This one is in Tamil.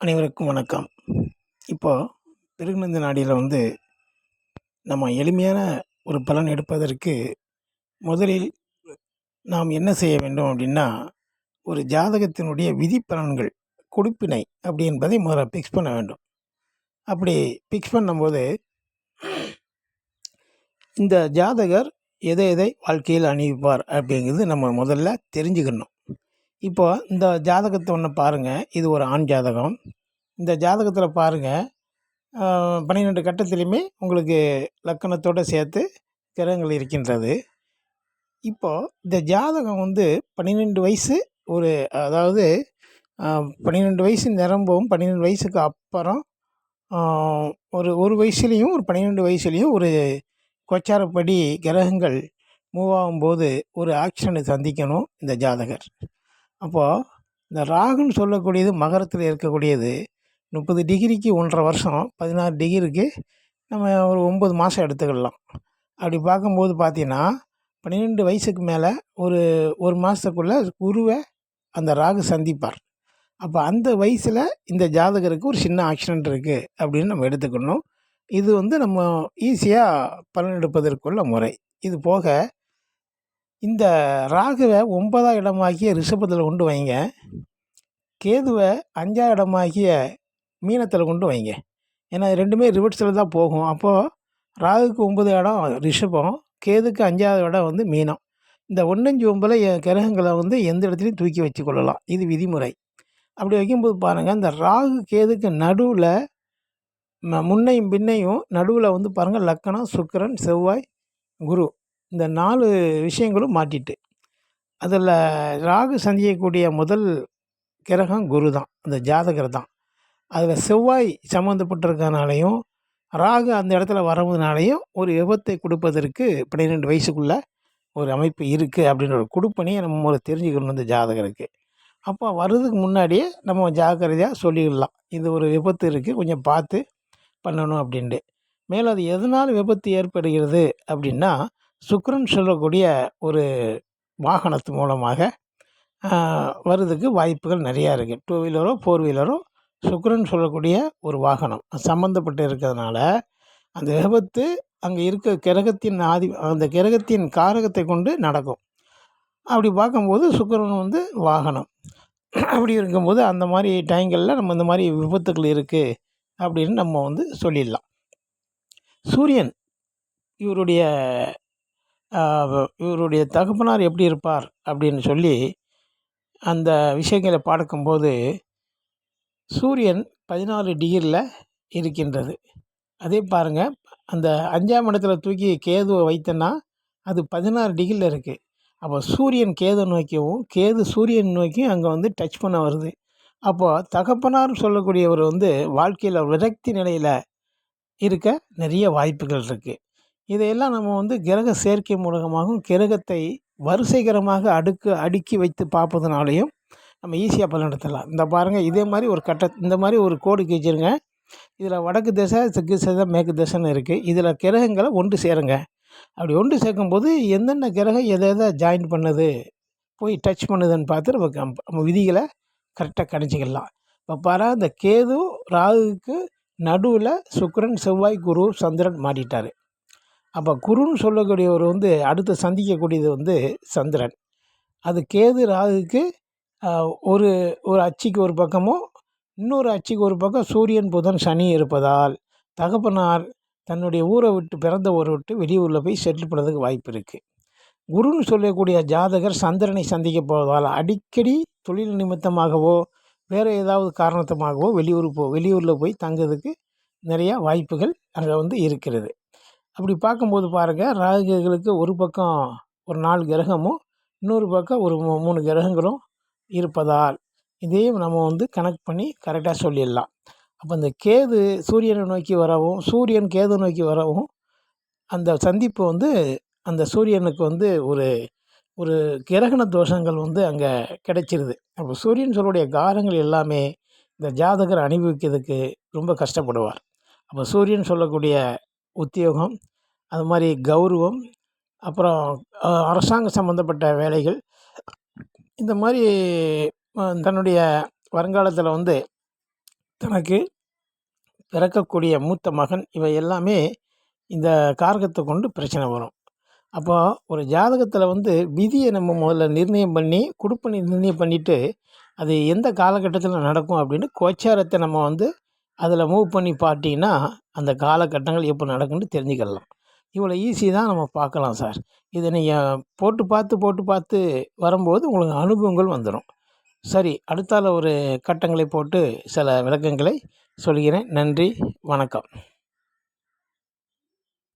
அனைவருக்கும் வணக்கம். இப்போது பெருகுநந்த நாடியில் வந்து நம்ம எளிமையான ஒரு பலன் எடுப்பதற்கு முதலில் நாம் என்ன செய்ய வேண்டும் அப்படின்னா ஒரு ஜாதகத்தினுடைய விதி பலன்கள் கொடுப்பினை அப்படி என்பதை முதல்ல ஃபிக்ஸ் பண்ண வேண்டும். அப்படி ஃபிக்ஸ் பண்ணும்போது இந்த ஜாதகர் எதை எதை வாழ்க்கையில் அணிவிப்பார் அப்படிங்கிறது நம்ம முதல்ல தெரிஞ்சுக்கணும். இப்போ இந்த ஜாதகத்தை ஒன்று பாருங்கள் இது ஒரு ஆண் ஜாதகம். இந்த ஜாதகத்தில் பாருங்கள் பன்னிரெண்டு கட்டத்திலையுமே உங்களுக்கு லக்கணத்தோடு சேர்த்து கிரகங்கள் இருக்கின்றது. இப்போது இந்த ஜாதகம் வந்து பன்னிரெண்டு வயசு ஒரு அதாவது பன்னிரெண்டு வயசு நிரம்பவும் பன்னிரெண்டு வயசுக்கு அப்புறம் ஒரு ஒரு வயசுலேயும் ஒரு பன்னிரெண்டு வயசுலேயும் ஒரு கோச்சாரப்படி கிரகங்கள் மூவ் ஆகும்போது ஒரு ஆக்ஷனை சந்திக்கணும் இந்த ஜாதகர். அப்போது இந்த ராகுன்னு சொல்லக்கூடியது மகரத்தில் இருக்கக்கூடியது. முப்பது டிகிரிக்கு ஒன்றரை வருஷம் பதினாறு டிகிரிக்கு நம்ம ஒரு ஒம்பது மாதம் எடுத்துக்கிடலாம் அப்படி பார்க்கும்போது பார்த்தீங்கன்னா பன்னிரெண்டு வயசுக்கு மேலே ஒரு ஒரு மாதத்துக்குள்ளே குருவை அந்த ராகு சந்திப்பார். அப்போ அந்த வயசில் இந்த ஜாதகருக்கு ஒரு சின்ன ஆக்சிடென்ட் இருக்குது அப்படின்னு நம்ம எடுத்துக்கணும். இது வந்து நம்ம ஈஸியாக பலன் எடுப்பதற்குள்ள முறை. இது போக இந்த ராகுவை ஒன்பதாம் இடமாகிய ரிஷபத்தில் கொண்டு வைங்க. கேதுவை அஞ்சாம் இடமாகிய மீனத்தில் கொண்டு வைங்க. ஏன்னா ரெண்டுமே ரிவர்ஸில் தான் போகும். அப்போது ராகுக்கு ஒன்பது இடம் ரிஷபம். கேதுக்கு அஞ்சாவது இடம் வந்து மீனம். இந்த ஒன்னஞ்சு ஒம்பதில் கிரகங்களை வந்து எந்த இடத்துலையும் தூக்கி வச்சு கொள்ளலாம். இது விதிமுறை. அப்படி வைக்கும்போது பாருங்கள் இந்த ராகு கேதுக்கு நடுவில் முன்னையும் பின்னையும் நடுவில் வந்து பாருங்கள் லக்கணம் சுக்கரன் செவ்வாய் குரு. இந்த நாலு விஷயங்களும் மாட்டிட்டு. அதில் ராகு சந்திக்கக்கூடிய முதல் கிரகம் குரு தான். அந்த ஜாதகர் தான். அதில் செவ்வாய் சம்மந்தப்பட்டிருக்கனாலையும் ராகு அந்த இடத்துல வரதுனாலையும் ஒரு விபத்தை கொடுப்பதற்கு பன்னிரெண்டு வயசுக்குள்ளே ஒரு அமைப்பு இருக்குது அப்படின்ற ஒரு கொடுப்பனையை நம்ம ஒரு தெரிஞ்சுக்கணும் இந்த ஜாதகருக்கு. அப்போ வர்றதுக்கு முன்னாடியே நம்ம ஜாக்கிரதையாக சொல்லிடலாம். இது ஒரு விபத்து இருக்குது கொஞ்சம் பார்த்து பண்ணணும் அப்படின்ட்டு. மேலும் அது எதனால் விபத்து ஏற்படுகிறது அப்படின்னா சுக்கரன் சொல்லக்கூடிய ஒரு வாகனத்து மூலமாக வர்றதுக்கு வாய்ப்புகள் நிறையா இருக்குது டூ வீலரோ ஃபோர் வீலரோ சுக்கரன் சொல்லக்கூடிய ஒரு வாகனம். சம்மந்தப்பட்டு இருக்கிறதுனால அந்த விபத்து அங்கே இருக்க கிரகத்தின் ஆதி அந்த கிரகத்தின் காரகத்தை கொண்டு நடக்கும். அப்படி பார்க்கும்போது சுக்கரன் வந்து வாகனம். அப்படி இருக்கும்போது அந்த மாதிரி டைங்களில் நம்ம இந்த மாதிரி விபத்துக்கள் இருக்குது அப்படின்னு நம்ம வந்து சொல்லிடலாம். சூரியன் இவருடைய இவருடைய தகப்பனார் எப்படி இருப்பார் அப்படின்னு சொல்லி அந்த விஷயங்களை பார்க்கும்போது சூரியன் பதினாலு டிகிரியில் இருக்கின்றது. அதே பாருங்கள் அந்த அஞ்சாம் இடத்துல தூக்கி கேதுவை வைத்தேன்னா அது பதினாறு டிகிரியில் இருக்குது அப்போ சூரியன் கேது நோக்கியும் கேது சூரியன் நோக்கியும் அங்கே வந்து டச் பண்ண வருது. அப்போது தகப்பனார் சொல்லக்கூடியவர் வந்து வாழ்க்கையில் விரக்தி நிலையில் இருக்க நிறைய வாய்ப்புகள் இருக்குது இதையெல்லாம் நம்ம வந்து கிரக சேர்க்கை மூலமாகவும் கிரகத்தை வரிசைகரமாக அடுக்கு அடுக்கி வைத்து பார்ப்பதுனாலையும் நம்ம ஈஸியாக பலன் இந்த பாருங்கள் இதே மாதிரி ஒரு கட்ட இந்த மாதிரி ஒரு கோடு கிழிச்சிருங்க இதில் வடக்கு திசை தெற்கு திசை மேற்கு திசைன்னு இருக்குது இதில் கிரகங்களை ஒன்று சேருங்க. அப்படி ஒன்று சேர்க்கும்போது எந்தெந்த கிரகம் எதை எதை ஜாயின் பண்ணுது போய் டச் பண்ணுதுன்னு பார்த்து நம்ம நம்ம விதிகளை கரெக்டாக கணிச்சிக்கலாம் இப்போ பாரு இந்த கேது ராகுக்கு நடுவில் சுக்கரன் செவ்வாய் குரு சந்திரன் மாட்டிட்டார். அப்போ குருன்னு சொல்லக்கூடியவர் வந்து அடுத்து சந்திக்கக்கூடியது வந்து சந்திரன். அது கேது ராகுக்கு ஒரு ஒரு அச்சுக்கு ஒரு பக்கமும் இன்னொரு அச்சுக்கு ஒரு பக்கம் சூரியன் புதன் சனி இருப்பதால் தகப்பனார் தன்னுடைய ஊரை விட்டு பிறந்த ஊரை விட்டு வெளியூரில் போய் செட்டில் பண்ணுறதுக்கு வாய்ப்பு இருக்குது குருன்னு சொல்லக்கூடிய ஜாதகர் சந்திரனை சந்திக்க போவதால் அடிக்கடி தொழில் நிமித்தமாகவோ வேறு ஏதாவது காரணத்தமாகவோ வெளியூர் போ வெளியூரில் போய் தங்கிறதுக்கு நிறையா வாய்ப்புகள் அங்கே வந்து இருக்கிறது. அப்படி பார்க்கும்போது பாருங்கள் ராகுகளுக்கு ஒரு பக்கம் ஒரு நாலு கிரகமும் இன்னொரு பக்கம் ஒரு மூணு கிரகங்களும் இருப்பதால் இதையும் நம்ம வந்து கனெக்ட் பண்ணி கரெக்டாக சொல்லிடலாம். அப்போ இந்த கேது சூரியனை நோக்கி வரவும் சூரியன் கேது நோக்கி வரவும் அந்த சந்திப்பு வந்து அந்த சூரியனுக்கு வந்து ஒரு ஒரு கிரகண தோஷங்கள் வந்து அங்கே கிடைச்சிருது. அப்போ சூரியன் சொல்லுடைய காரங்கள் எல்லாமே இந்த ஜாதகர் அனுபவிக்கிறதுக்கு ரொம்ப கஷ்டப்படுவார். அப்போ சூரியன் சொல்லக்கூடிய உத்தியோகம் அது மாதிரி கௌரவம் அப்புறம் அரசாங்க சம்மந்தப்பட்ட வேலைகள். இந்த மாதிரி தன்னுடைய வருங்காலத்தில் வந்து தனக்கு பிறக்கக்கூடிய மூத்த மகன் இவை எல்லாமே இந்த காரகத்தை கொண்டு பிரச்சனை வரும். அப்போ ஒரு ஜாதகத்தில் வந்து விதியை நம்ம முதல்ல நிர்ணயம் பண்ணி குடுப்பனை நிர்ணயம் பண்ணிவிட்டு அது எந்த காலகட்டத்தில் நடக்கும் அப்படின்னு கோச்சாரத்தை நம்ம வந்து அதில் மூவ் பண்ணி பார்த்தீங்கன்னா அந்த காலகட்டங்கள் எப்போ நடக்கும்னு தெரிஞ்சுக்கலாம். இவ்வளோ ஈஸி தான் நம்ம பார்க்கலாம் சார். இதை நீங்கள் போட்டு பார்த்து போட்டு பார்த்து வரும்போது உங்களுக்கு அனுபவங்கள் வந்துடும். சரி அடுத்தால ஒரு கட்டங்களை போட்டு சில விளக்கங்களை சொல்கிறேன். நன்றி வணக்கம்.